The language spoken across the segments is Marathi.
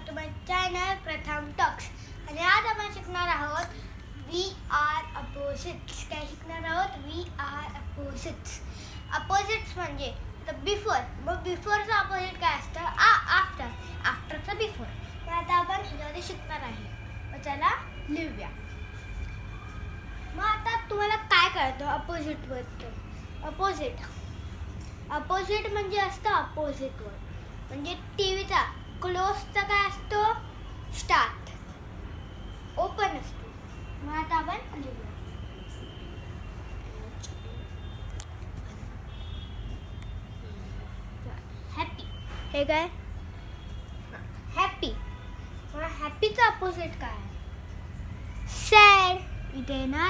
Back to my channel Pratham talks आणि आज आपण शिकणार आहोत वी आर अपोजिट्स काय शिकणार आहोत? वी आर अपोजिट्स अपोजिट्स म्हणजे बिफोर मग बिफोरचं अपोजिट काय असतं? आ आफ्टर आफ्टरचं बिफोर तर आता आपण ह्याच्यामध्ये शिकणार आहे. मग चला लिहूया. मग आता तुम्हाला काय कळतं अपोजिटबद्दल अपोजिट अपोजिट म्हणजे असतं अपोजिटवर म्हणजे टी व्हीचा क्लोजचा काय असतो स्टार्ट। ओपन असतो। मग आता आपण लिहूया। हॅपी हे काय? हॅपी मग हॅपीचं अपोजिट काय सॅड इथे ना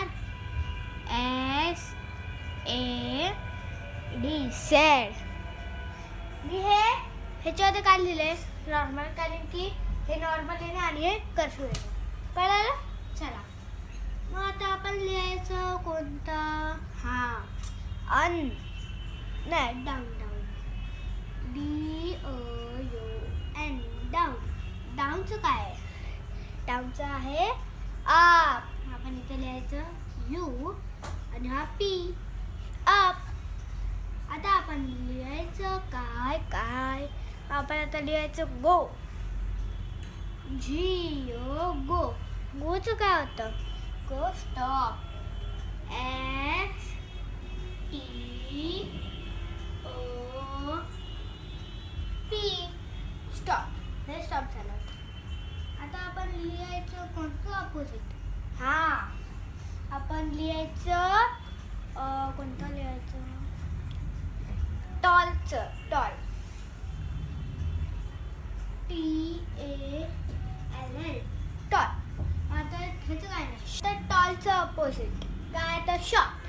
एस ए डी सॅड ह्याच्यामध्ये काय लिहिलंय? नॉर्मल कारण की हे नॉर्मल आहे ना आणि हे कर्फ्यू आहे. कळालं? चला. मग आता आपण लिहायचं कोणता? हा. अन. नाही down down D O U N down डाऊनचं काय? आहे डाऊनचं आहे आप आपण इथे लिहायचं यू आणि हा पी अप आता आपण लिहायचं काय काय? आपण आता लिहायचं गो. जी ओ गो. गोचं काय होतं? Go stop. S T O P. Stop. हे स्टॉप झालं आता आपण लिहायचं कोणतं अपोजिट हा. आपण लिहायचं कोणतं लिहायचं? टॉलचं. Tall. T A L L tall आता ह्याचं काय नाही. तर टॉलचं अपोजिट काय तर short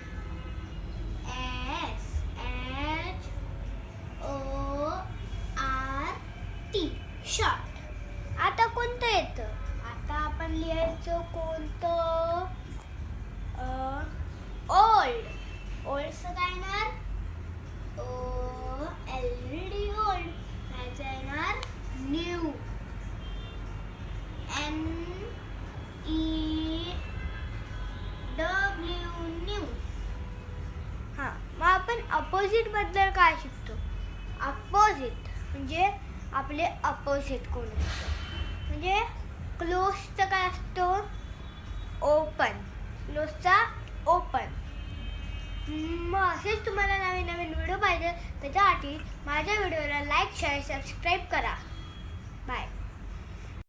S H O R T short आता कोणतं येतं? आता आपण लिहायचं कोणतं? अपोजिटबद्दल अपोजिटबद्दल काय शिकतो? अपोजिट म्हणजे आपले अपोजिट कोण असतो? म्हणजे क्लोजचं काय असतो? ओपन क्लोजचा ओपन मग असेच तुम्हाला नवीन नवीन व्हिडिओ पाहिजे. त्याच्यासाठी माझ्या व्हिडिओला लाईक शेअर सबस्क्राईब करा. बाय